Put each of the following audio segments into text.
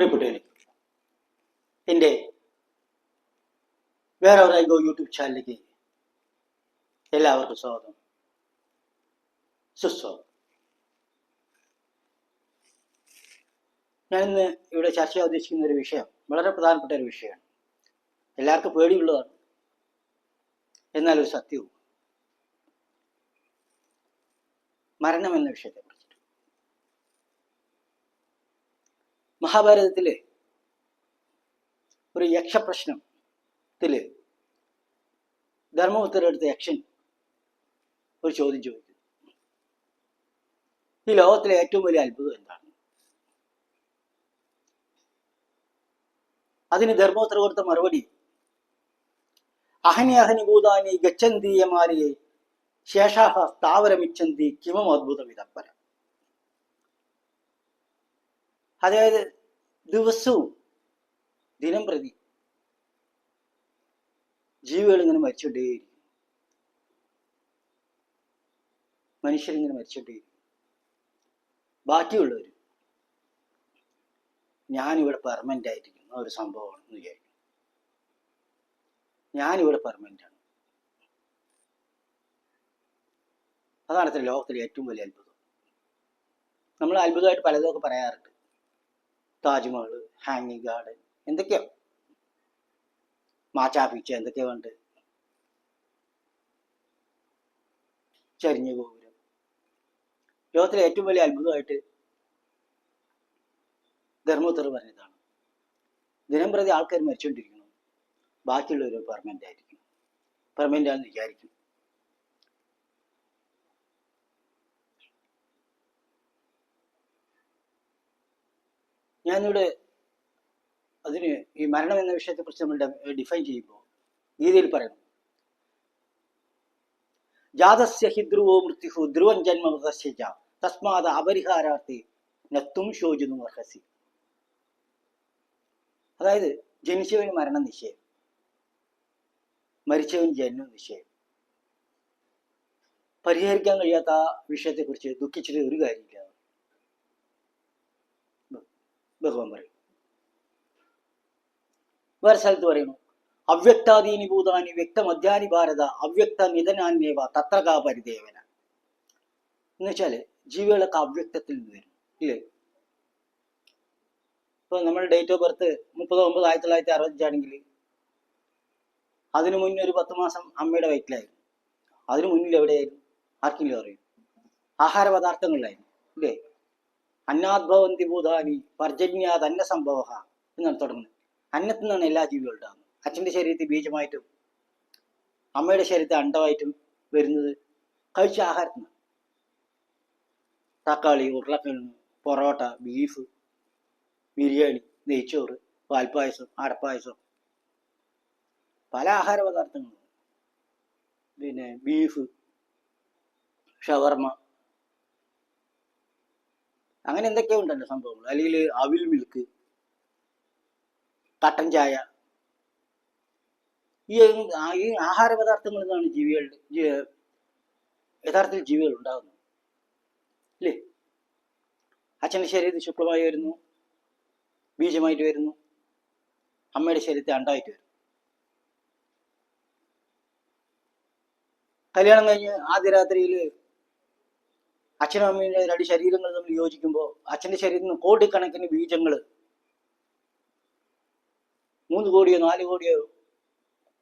പ്രിയപ്പെട്ടവരെ എന്റെ വേറെ ഒരു ഐഗോ യൂട്യൂബ് ചാനലിലേക്ക് എല്ലാവർക്കും സ്വാഗതം. സുസ്വാഗതം. ഞാനിന്ന് ഇവിടെ ചർച്ച ചെയ്യാൻ ഉദ്ദേശിക്കുന്ന ഒരു വിഷയം വളരെ പ്രധാനപ്പെട്ട ഒരു വിഷയമാണ്. എല്ലാവർക്കും പേടിയുള്ളതാണ്. എന്നാൽ ഒരു സത്യവും. മരണം എന്ന വിഷയത്തെ മഹാഭാരതത്തിലെ ഒരു യക്ഷപ്രശ്നത്തിൽ ധർമ്മപുത്രടുത്ത യക്ഷൻ ഒരു ചോദ്യം ചോദിച്ചു. ഈ ലോകത്തിലെ ഏറ്റവും വലിയ അത്ഭുതം എന്താണ്? അതിന് ധർമ്മപുത്ര കൊടുത്ത മറുപടി അഹനി അഹനി ഭൂതാനി ഗച്ഛന്തീയമാരിയെ ശേഷാഹ സ്ഥാവരമിച്ചന്തി കിമം അത്ഭുതം ഇതപ്പര അതായത് ദിവസവും ദിനം പ്രതി ജീവികൾ ഇങ്ങനെ മരിച്ചുകൊണ്ടേയിരിക്കും മനുഷ്യരിങ്ങനെ മരിച്ചുകൊണ്ടേയിരിക്കും ബാക്കിയുള്ളവർ ഞാനിവിടെ പെർമനന്റ് ആയിരിക്കുന്ന ഒരു സംഭവമാണെന്ന് വിചാരിക്കും. ഞാനിവിടെ പെർമനന്റ് ആണ്. അതാണ് ലോകത്തിലെ ഏറ്റവും വലിയ അത്ഭുതം. നമ്മൾ അത്ഭുതമായിട്ട് പലതും ഒക്കെ പറയാറുണ്ട്. താജ്മഹൽ ഹാങ്ങിങ് ഗാർഡൻ എന്തൊക്കെയാ? മാച്ചാ പിച്ച എന്തൊക്കെയാ ഉണ്ട് ചരിഞ്ഞ ഗോപുരം. ലോകത്തിലെ ഏറ്റവും വലിയ അത്ഭുതമായിട്ട് ധർമ്മോത്തർ പറഞ്ഞതാണ്. ദിനം പ്രതി ആൾക്കാർ മരിച്ചുകൊണ്ടിരിക്കുന്നു ബാക്കിയുള്ളവർ പെർമനന്റ് ആയിരിക്കും പെർമനന്റ് ആണെന്ന് വിചാരിക്കും ഞാനിവിടെ അതിന് ഈ മരണം എന്ന വിഷയത്തെ കുറിച്ച് നമ്മൾ ഡിഫൈൻ ചെയ്യുമ്പോൾ ഗീതയിൽ പറയുന്നു. ജാതസ്യ ഹി ധ്രുവോ മൃത്യുഹു ധ്രുവൻ തസ്മാത തസ്മാത് അപരിഹാരാർത്ഥി നത്തും ശോചുന്നു അർഹസി. അതായത് ജനിച്ചവന് മരണം നിശ്ചയം. മരിച്ചവൻ ജന്മം നിശ്ചയം. പരിഹരിക്കാൻ കഴിയാത്ത ആ വിഷയത്തെക്കുറിച്ച് ദുഃഖിച്ചിട്ട് ഒരു കാര്യമില്ല. ഭഗവാൻ പറയും വേറെ സ്ഥലത്ത് പറയുന്നു അവ്യക്താദീനി ഭൂതാനി വ്യക്തം അധ്യാനി ഭാരത അവ്യക്ത നിധനാന്യവ തത്രകാ പരിദേവന. എന്ന് വെച്ചാൽ ജീവികളൊക്കെ അവ്യക്തത്തിൽ നിന്ന് വരും ഇല്ലേ? ഇപ്പൊ നമ്മുടെ ഡേറ്റ് ഓഫ് ബർത്ത് മുപ്പത് ഒമ്പത് ആയിരത്തി തൊള്ളായിരത്തി അറുപത്തഞ്ചാണെങ്കിൽ അതിനു മുന്നേ ഒരു പത്ത് മാസം അമ്മയുടെ വയറ്റിലായിരുന്നു. അതിനു മുന്നിൽ എവിടെയായിരുന്നു? ആർക്കെങ്കിലും അറിയും? ആഹാര പദാർത്ഥങ്ങളിലായിരുന്നു ഇല്ലേ? അന്നാദ്ഭവന്തി ഭൂതാനി പർജന്യാത് അന്ന സംഭവ എന്നാണ് തുടങ്ങുന്നത്. അന്നത്തിൽ നിന്നാണ് എല്ലാ ജീവികളും ഉണ്ടാകുന്നത്. അച്ഛന്റെ ശരീരത്തിൽ ബീജമായിട്ടും അമ്മയുടെ ശരീരത്തിൽ അണ്ടമായിട്ടും വരുന്നത് കഴിച്ച ആഹാരത്തിൽ നിന്ന് തക്കാളി ഉരുളക്കിഴങ്ങ് പൊറോട്ട ബീഫ് ബിരിയാണി നെയ്ച്ചോറ് പാൽപ്പായസം അടപ്പായസം പല ആഹാര പദാർത്ഥങ്ങളും. പിന്നെ ബീഫ് ഷവർമ അങ്ങനെ എന്തൊക്കെയോ ഉണ്ടല്ലോ സംഭവങ്ങൾ. അല്ലെങ്കിൽ അവിൽ മിൽക്ക് കട്ടൻ ചായ ഈ ഈ ആഹാര പദാർത്ഥങ്ങളിൽ നിന്നാണ് ജീവികളുടെ യഥാർത്ഥത്തിൽ ജീവികൾ ഉണ്ടാകുന്നത്. അല്ലേ? അച്ഛന്റെ ശരീരത്തിൽ ശുക്ലമായി വരുന്നു ബീജമായിട്ട് വരുന്നു അമ്മയുടെ ശരീരത്തിൽ അണ്ടായിട്ട് വരുന്നു. കല്യാണം കഴിഞ്ഞ് ആദ്യ രാത്രിയിൽ അച്ഛനും അമ്മയുടെ രണ്ട് ശരീരങ്ങൾ തമ്മിൽ യോജിക്കുമ്പോൾ അച്ഛന്റെ ശരീരത്തിൽ നിന്ന് കോടിക്കണക്കിന് ബീജങ്ങൾ മൂന്ന് കോടിയോ നാല് കോടിയോ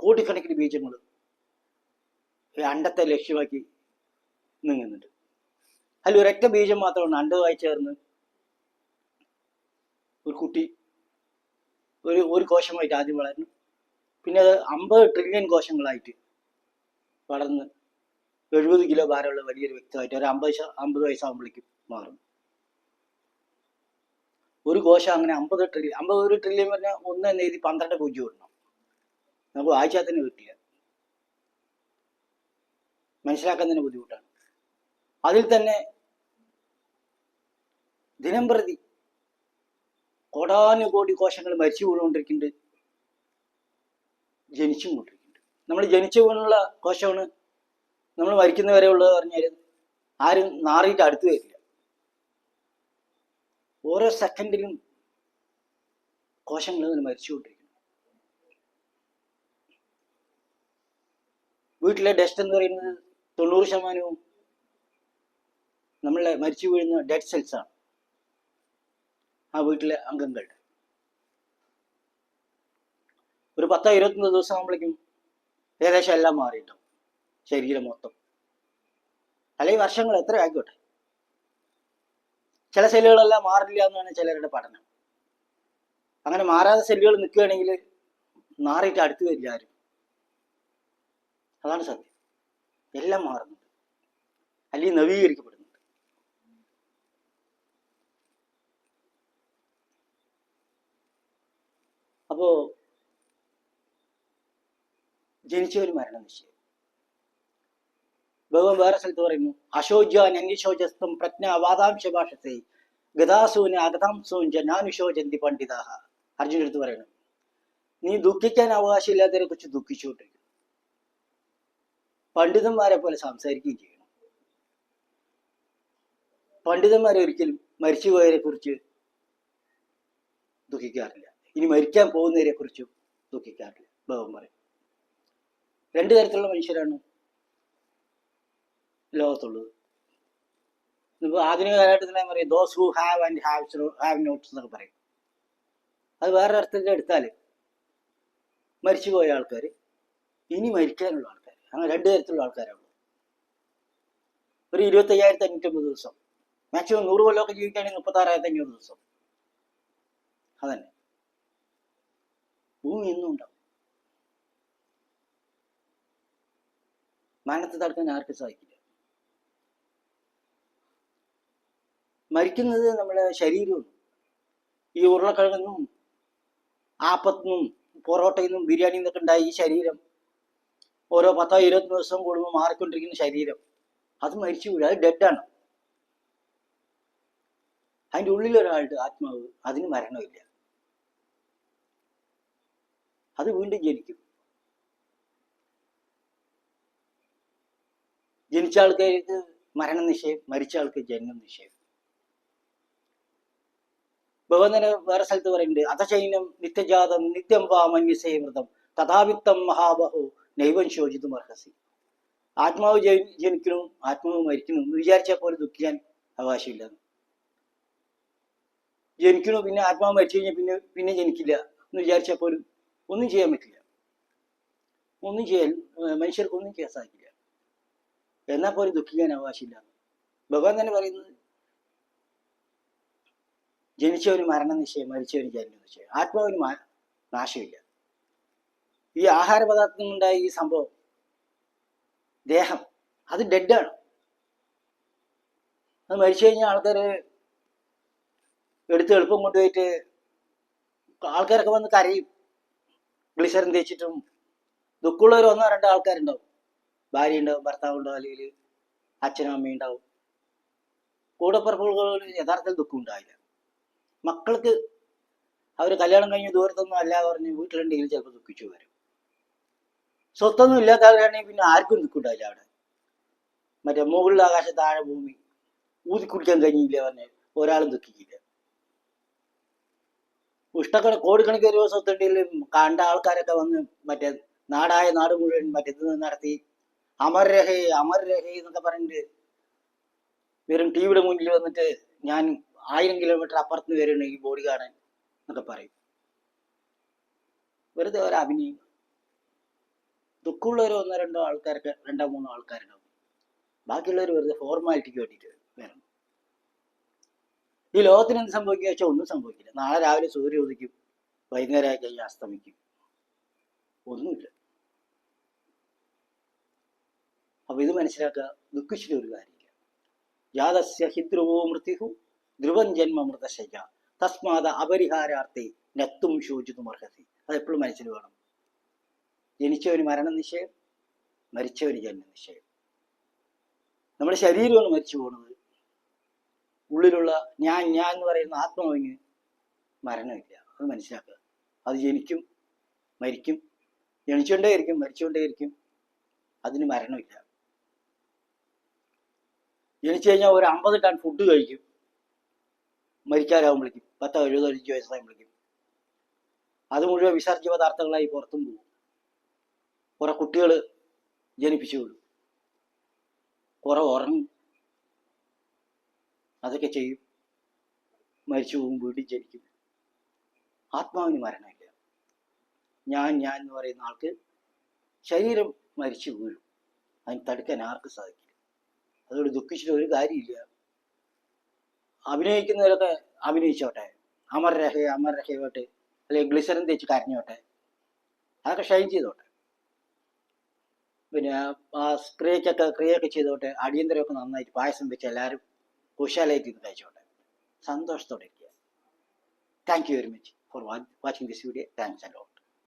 കോടിക്കണക്കിന് ബീജങ്ങൾ അണ്ടത്തെ ലക്ഷ്യമാക്കി നീങ്ങുന്നുണ്ട്. അതിൽ ഒരൊറ്റ ബീജം മാത്രമാണ്. അണ്ടവുമായി ചേർന്ന് ഒരു കുട്ടി ഒരു ഒരു കോശമായിട്ട് ആദ്യം വളരുന്നു പിന്നെ അത് അമ്പത് ട്രില്യൺ കോശങ്ങളായിട്ട് വളർന്ന് എഴുപത് കിലോ ഭാരമുള്ള വലിയൊരു വ്യക്തിയായിട്ട് ഒരു അമ്പത് അമ്പത് വയസ്സാകുമ്പോഴേക്കും മാറും. ഒരു കോശം അങ്ങനെ അമ്പത് ട്രില്യൺ അമ്പത് ഒരു ട്രില്യൺ പറഞ്ഞാൽ ഒന്ന് എന്ന് എഴുതി പന്ത്രണ്ട് പൂജ്യം ഇടണം. നമുക്ക് വായിച്ചാൽ തന്നെ കിട്ടില്ല. മനസ്സിലാക്കാൻ തന്നെ ബുദ്ധിമുട്ടാണ്. അതിൽ തന്നെ ദിനം പ്രതി കോടാനുകോടി കോശങ്ങൾ മരിച്ചു വീണുകൊണ്ടിരിക്കുന്നുണ്ട്. ജനിച്ചും കൊണ്ടിരിക്കുന്നുണ്ട്. നമ്മൾ ജനിച്ചു വീണുള്ള കോശമാണ് നമ്മൾ മരിക്കുന്ന വരെ ഉള്ളത് പറഞ്ഞാൽ ആരും നാറിയിട്ട് അടുത്ത് വരില്ല. ഓരോ സെക്കൻഡിലും കോശങ്ങൾ ഇങ്ങനെ മരിച്ചുകൊണ്ടിരിക്കുന്നു. വീട്ടിലെ ഡസ്റ്റ് എന്ന് പറയുന്നത് തൊണ്ണൂറ് ശതമാനവും നമ്മളെ മരിച്ചു വീഴുന്ന ഡെഡ് സെൽസ് ആണ്. ആ വീട്ടിലെ അംഗങ്ങളുടെ ഒരു പത്തോ ഇരുപത്തൊന്ന് ദിവസം ആകുമ്പോഴേക്കും ഏകദേശം എല്ലാം മാറിയിട്ടുണ്ടാവും ശരീരം മൊത്തം. അല്ലെങ്കിൽ വർഷങ്ങൾ എത്ര ആയിക്കോട്ടെ? ചില സെല്ലുകളെല്ലാം മാറില്ല എന്നാണ് ചിലരുടെ പഠനം. അങ്ങനെ മാറാത്ത സെല്ലുകൾ നിൽക്കുകയാണെങ്കിൽ മാറിയിട്ട് അടുത്ത് വരില്ല ആരും. അതാണ് സത്യം. എല്ലാം മാറുന്നുണ്ട്. അല്ലെങ്കിൽ നവീകരിക്കപ്പെടുന്നുണ്ട്. അപ്പോ ജനിച്ചവരും മരണം നിശ്ചയം. ഭഗവാൻ വേറെ സ്ഥലത്ത് പറയുന്നു അശോചാൻ അന്യശോചസ്തം പ്രജ്ഞ വാദാംശ ഭാഷത്തെ ഗതാസൂന് അഗതാംസൂഞ്ച നാനുശോചന്തി പണ്ഡിതാഹ. അർജുന അടുത്ത് പറയണം നീ ദുഃഖിക്കാൻ അവകാശമില്ലാത്തതിനെ കുറിച്ച് ദുഃഖിച്ചുകൊണ്ടിരിക്കും പണ്ഡിതന്മാരെ പോലെ സംസാരിക്കുകയും ചെയ്യണം. പണ്ഡിതന്മാരെ ഒരിക്കലും മരിച്ചുപോയവരെ കുറിച്ച് ദുഃഖിക്കാറില്ല. ഇനി മരിക്കാൻ പോകുന്നവരെ കുറിച്ചും ദുഃഖിക്കാറില്ല. ഭഗവാൻ പറയും. രണ്ടു തരത്തിലുള്ള മനുഷ്യരാണ് ലോകത്തുള്ളത് ഇപ്പൊ ആധുനിക കാലഘട്ടത്തിൽ ഞാൻ പറയും those who have and have have nots എന്നൊക്കെ പറയും. അത് വേറെ അർത്ഥത്തിൽ എടുത്താൽ മരിച്ചുപോയ ആൾക്കാർ ഇനി മരിക്കാനുള്ള ആൾക്കാർ അങ്ങനെ രണ്ട് തരത്തിലുള്ള ആൾക്കാരാണ് ഒരു ഇരുപത്തി അയ്യായിരത്തി അഞ്ഞൂറ്റമ്പത് ദിവസം മാക്സിമം നൂറ് കൊല്ലമൊക്കെ ജീവിക്കുകയാണെങ്കിൽ മുപ്പത്താറായിരത്തി അഞ്ഞൂറ് ദിവസം. അതന്നെ. ഭൂമി എന്നും ഉണ്ടാവും. മരണത്തെ തടുക്കാൻ ആർക്കും സാധിക്കില്ല. മരിക്കുന്നത് നമ്മുടെ ശരീരവും ഈ ഉരുളക്കിഴങ്ങും ആപ്പത്തിനും പൊറോട്ടയിൽ നിന്നും ബിരിയാണിയിൽ നിന്നൊക്കെ ഉണ്ടായ ഈ ശരീരം ഓരോ പത്തോ ഇരുപത്തി ദിവസം കൂടുമ്പോൾ മാറിക്കൊണ്ടിരിക്കുന്ന ശരീരം അത് മരിച്ചു വീഴും അത് ഡെഡാണ് അതിന്റെ ഉള്ളിൽ ഒരാളുടെ ആത്മാവ് അതിന് മരണമില്ല അത് വീണ്ടും ജനിക്കും. ജനിച്ച ആൾക്കാർക്ക് മരണനിശ്ചയം മരിച്ച ആൾക്ക് ജന്മം നിശ്ചയം ഭഗവാൻ തന്നെ വേറെ സ്ഥലത്ത് പറയുന്നുണ്ട് അധശൈനം നിത്യജാതം നിത്യം വാ മന്യസേവൃതം തഥാവിത്തം മഹാബഹു നൈവം ശോചിതും അർഹസി. ആത്മാവ് ജനി- ജനിക്കണം ആത്മാവ് മരിക്കണം എന്ന് വിചാരിച്ചാൽ പോലെ ദുഃഖിക്കാൻ അവകാശമില്ല. ജനിക്കണു പിന്നെ ആത്മാവ് മരിച്ചു കഴിഞ്ഞാൽ പിന്നെ പിന്നെ ജനിക്കില്ല എന്ന് വിചാരിച്ചാൽ പോലും ഒന്നും ചെയ്യാൻ പറ്റില്ല. ഒന്നും ചെയ്യാൻ മനുഷ്യർക്ക് ഒന്നും ചെയ്യാൻ സാധിക്കില്ല. എന്നാൽ പോലും ദുഃഖിക്കാൻ അവകാശമില്ല. ഭഗവാൻ തന്നെ പറയുന്നത് ജനിച്ചവന് മരണ നിശ്ചയം മരിച്ചവന് ജന്മ നിശ്ചയം ആത്മാവിന് നാശമില്ല. ഈ ആഹാര പദാർത്ഥം ഉണ്ടായ ഈ സംഭവം ദേഹം അത് ഡെഡാണ്. അത് മരിച്ചു കഴിഞ്ഞാൽ ആൾക്കാർ എടുത്ത് എളുപ്പം കൊണ്ടുപോയിട്ട് ആൾക്കാരൊക്കെ വന്ന് കരയും. ഗ്ലിസറിൻ തേച്ചിട്ടും ദുഃഖമുള്ളവർ ഒന്നോ രണ്ടോ ആൾക്കാരുണ്ടാവും. ഭാര്യ ഉണ്ടാവും ഭർത്താവ് ഉണ്ടാവും അല്ലെങ്കിൽ അച്ഛനും അമ്മയും ഉണ്ടാവും. കൂടപ്പിറപ്പുകൾ യഥാർത്ഥത്തിൽ ദുഃഖം ഉണ്ടാവില്ല. മക്കൾക്ക് അവർ കല്യാണം കഴിഞ്ഞ് ദൂരത്തൊന്നും അല്ല പറഞ്ഞ് വീട്ടിലുണ്ടെങ്കിൽ ചിലപ്പോൾ ദുഃഖിച്ചു വരും സ്വത്തൊന്നും ഇല്ലാത്തവരാണെങ്കിൽ പിന്നെ ആർക്കും ദുഃഖം ഉണ്ടാവില്ല അവിടെ. മറ്റേ മുകളിൽ ആകാശ താഴെ ഭൂമി ഊതി കുടിക്കാൻ കഴിഞ്ഞില്ല പറഞ്ഞ് ഒരാളും ദുഃഖിക്കില്ല. ഇഷ്ടക്കണ കോടിക്കണക്കിന് രൂപ സ്വത്തുണ്ടെങ്കിലും കണ്ട ആൾക്കാരൊക്കെ വന്ന് മറ്റേ നാടായ നാട് മുഴുവൻ മറ്റേ ഇത് നടത്തി. അമർരഹേ അമർരഹേ അമർ രഹേ എന്നൊക്കെ പറഞ്ഞിട്ട് വെറും ടി വിയുടെ മുന്നിൽ വന്നിട്ട് ഞാൻ ആയിരം കിലോമീറ്റർ അപ്പുറത്ത് നിന്ന് വരുന്ന ഈ ബോഡി കാണാൻ എന്നൊക്കെ പറയും. വെറുതെ ഒരു അഭിനയം. ദുഃഖമുള്ളവർ ഒന്നോ രണ്ടോ ആൾക്കാരൊക്കെ രണ്ടോ മൂന്നോ ആൾക്കാരുണ്ടാവും. ബാക്കിയുള്ളവർ വെറുതെ ഫോർമാലിറ്റിക്ക് വേണ്ടിയിട്ട് വരണം. ഈ ലോകത്തിന് എന്ത് സംഭവിക്കുക വെച്ചാൽ ഒന്നും സംഭവിക്കില്ല. നാളെ രാവിലെ സൂര്യ ഉദിക്കും. വൈകുന്നേരമായി കഴിഞ്ഞ് അസ്തമിക്കും. ഒന്നുമില്ല. അപ്പൊ ഇത് മനസ്സിലാക്കുക ദുഃഖിച്ചിട്ട് ഒരു കാര്യമില്ല. യാതസ്യ ഹിദ്രുവോ മൃത്യുഹു മൃത്യു ധ്രുവൻ ജന്മ മൃതശയ്യ തസ്മാത അപരിഹാരാർത്ഥി നത്തും ശോചിതും അർഹതി അതെപ്പോഴും മനസ്സിൽ വേണം. ജനിച്ചവന് മരണ നിശ്ചയം മരിച്ചവന് ജന്മ നിശ്ചയം നമ്മുടെ ശരീരമാണ് മരിച്ചു പോകുന്നത് ഉള്ളിലുള്ള ഞാൻ ഞാൻ എന്ന് പറയുന്ന ആത്മാവിന് മരണമില്ല. അത് മനസ്സിലാക്കുക. അത് ജനിക്കും മരിക്കും ജനിച്ചുകൊണ്ടേയിരിക്കും മരിച്ചുകൊണ്ടേയിരിക്കും. അതിന് മരണമില്ല. ജനിച്ചു കഴിഞ്ഞാൽ ഒരു അമ്പത് ടൺ ഫുഡ് കഴിക്കും. മരിക്കാനാവുമ്പോഴേക്കും പത്തോ എഴുപതോ അഞ്ചു വയസ്സാകുമ്പോഴേക്കും അത് മുഴുവൻ വിസർജ്യ പദാർത്ഥങ്ങളായി പുറത്തും പോകും. കുറെ കുട്ടികൾ ജനിപ്പിച്ചു വിടും. കുറെ ഉറങ്ങും. അതൊക്കെ ചെയ്യും. മരിച്ചു പോകും വീട്ടിൽ ജനിക്കും. ആത്മാവിന് മരണമില്ല. ഞാൻ ഞാൻ എന്ന് പറയുന്ന ആൾക്ക് ശരീരം മരിച്ചു വീഴും. അതിന് തടുക്കാൻ ആർക്കും സാധിക്കില്ല. അതുകൊണ്ട് ദുഃഖിച്ചിട്ട് ഒരു കാര്യമില്ല. അഭിനയിക്കുന്നവരൊക്കെ അഭിനയിച്ചോട്ടെ. അമർ രഹേ അമർ രഹേവട്ടെ അല്ലെങ്കിൽ ഗ്ലിസറിൻ തേച്ച് കരഞ്ഞോട്ടെ. അതൊക്കെ ഷൈൻ ചെയ്തോട്ടെ. പിന്നെ ആ ക്രിയക്കൊക്കെ ക്രിയൊക്കെ ചെയ്തോട്ടെ. അടിയന്തരമൊക്കെ നന്നായിട്ട് പായസം വെച്ച് എല്ലാവരും കുശാലായിട്ട് ഇത് കഴിച്ചോട്ടെ. സന്തോഷത്തോടെ ഇരിക്കുക. Thank you very much for watching this video thanks അല്ലോ